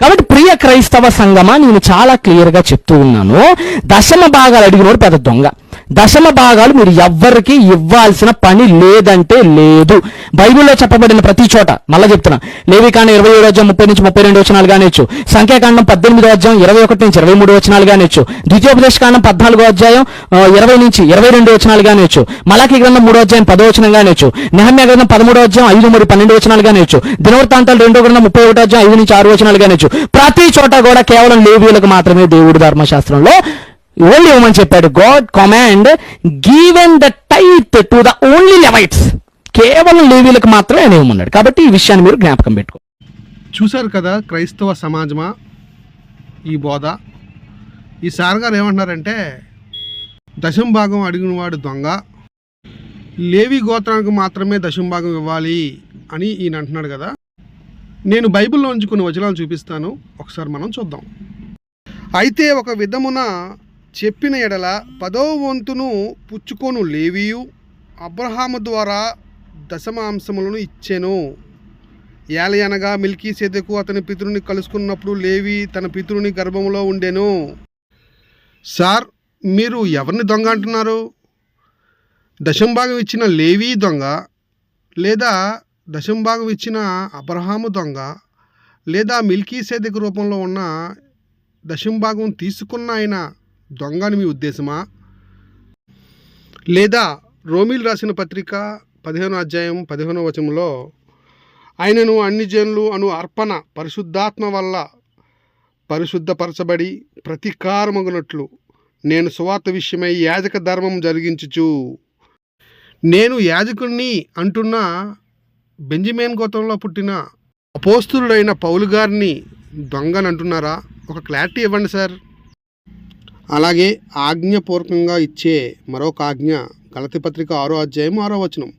కాబట్టి ప్రియ క్రైస్తవ సంగమా నేను చాలా క్లియర్గా చెప్తూ ఉన్నాను. దశమ భాగాలు అడిగినోడు పెద్ద దొంగ. దశమ భాగాలు మీరు ఎవ్వరికి ఇవ్వాల్సిన పని లేదంటే లేదు. బైబిల్లో చెప్పబడిన ప్రతి చోట మళ్ళా చెప్తున్నా లేవికాండం ఇరవై ఏడు అధ్యాయం ముప్పై నుంచి ముప్పై రెండు వచనాలు కానిచ్చు సంఖ్యాకాండం పద్దెనిమిదో అధ్యాయం ఇరవై ఒకటి నుంచి ఇరవై మూడు వచనాలు కానిచ్చు ద్వితీయోపదేశ కాండం పద్నాలుగో అధ్యాయం ఇరవై నుంచి ఇరవై రెండు వచనాలు కానిచ్చు మలాకి గ్రంథం మూడో అధ్యాయం పదో వచనం కానిచ్చు నెహమ్య గ్రంథం పదమూడో అధ్యాయం ఐదు మరియు పన్నెండు వచనాలు కానిచ్చు దినవృత్తాంతాలు రెండో గ్రంథం ముప్పై ఒకటో అధ్యాయం ఐదు నుంచి ఆరు వచనాలు కానిచ్చు ప్రతి చోట కూడా కేవలం లేవీలకు మాత్రమే దేవుడు ధర్మశాస్త్రంలో ఓన్లీ ఇవ్వమని చెప్పాడు God command given the tithe to the only Levites కేవలం లేవీలకు మాత్రమే ఆయన ఇవ్వమన్నాడు కాబట్టి ఈ విషయాన్ని మీరు జ్ఞాపకం పెట్టుకో. చూశారు కదా క్రైస్తవ సమాజమా? ఈ బోధ. ఈ సార్ గారు ఏమంటున్నారంటే దశం భాగం అడిగినవాడు దొంగ లేవి గోత్రానికి మాత్రమే దశం భాగం ఇవ్వాలి అని ఈయన అంటున్నాడు కదా. నేను బైబిల్లో నుంచి కొన్ని వచనాలు చూపిస్తాను. ఒకసారి మనం చూద్దాం. అయితే ఒక విధమున చెప్పిన ఎడల పదో వంతును పుచ్చుకొను లేవియు అబ్రహాము ద్వారా దశమాంశములను ఇచ్చెను. ఏలయనగా మిల్కీ సేదకు అతని పితృని కలుసుకున్నప్పుడు లేవి తన పితృని గర్భంలో ఉండెను. సార్ మీరు ఎవరిని దొంగ అంటున్నారు? దశంభాగం ఇచ్చిన లేవీ దొంగ లేదా దశంభాగం ఇచ్చిన అబ్రహాము దొంగ లేదా మిల్కీ సెదెకు రూపంలో ఉన్న దశంభాగం తీసుకున్న ఆయన దొంగ అని మీ ఉద్దేశమా? లేదా రోమిల్ రాసిన పత్రిక పదిహేనో అధ్యాయం పదిహేనో వచనంలో ఆయనను అన్ని జనులు అను అర్పణ పరిశుద్ధాత్మ వల్ల పరిశుద్ధపరచబడి ప్రతీకారమగునట్లు నేను సువార్త విషయమై యాజక ధర్మం జరిగించుచు. నేను యాజకుణ్ణి అంటున్న బెంజమిన్ గోతంలో పుట్టిన అపోస్తులుడైన పౌలు గారిని దొంగనంటున్నారా? ఒక క్లారిటీ ఇవ్వండి సార్. అలాగే ఆజ్ఞపూర్వకంగా ఇచ్చే మరొక ఆజ్ఞ గలతి పత్రిక ఆరో అధ్యాయం ఆరో వచనం.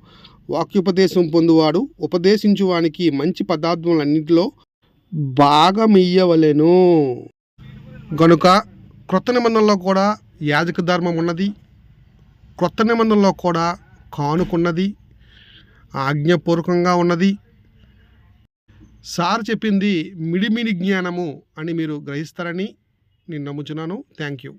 వాక్యోపదేశం పొందువాడు ఉపదేశించువానికి మంచి పదార్థములన్నింటిలో భాగమియ్యవలెను గనుక క్రొత్త నిబంధనలో కూడా యాజక ధర్మం ఉన్నది క్రొత్త నిబంధనలో కూడా కానుకున్నది ఆజ్ఞపూర్వకంగా ఉన్నది. సార్ చెప్పింది మిడిమిడి జ్ఞానము అని మీరు గ్రహిస్తారని నేను నమ్ముచున్నాను. Thank you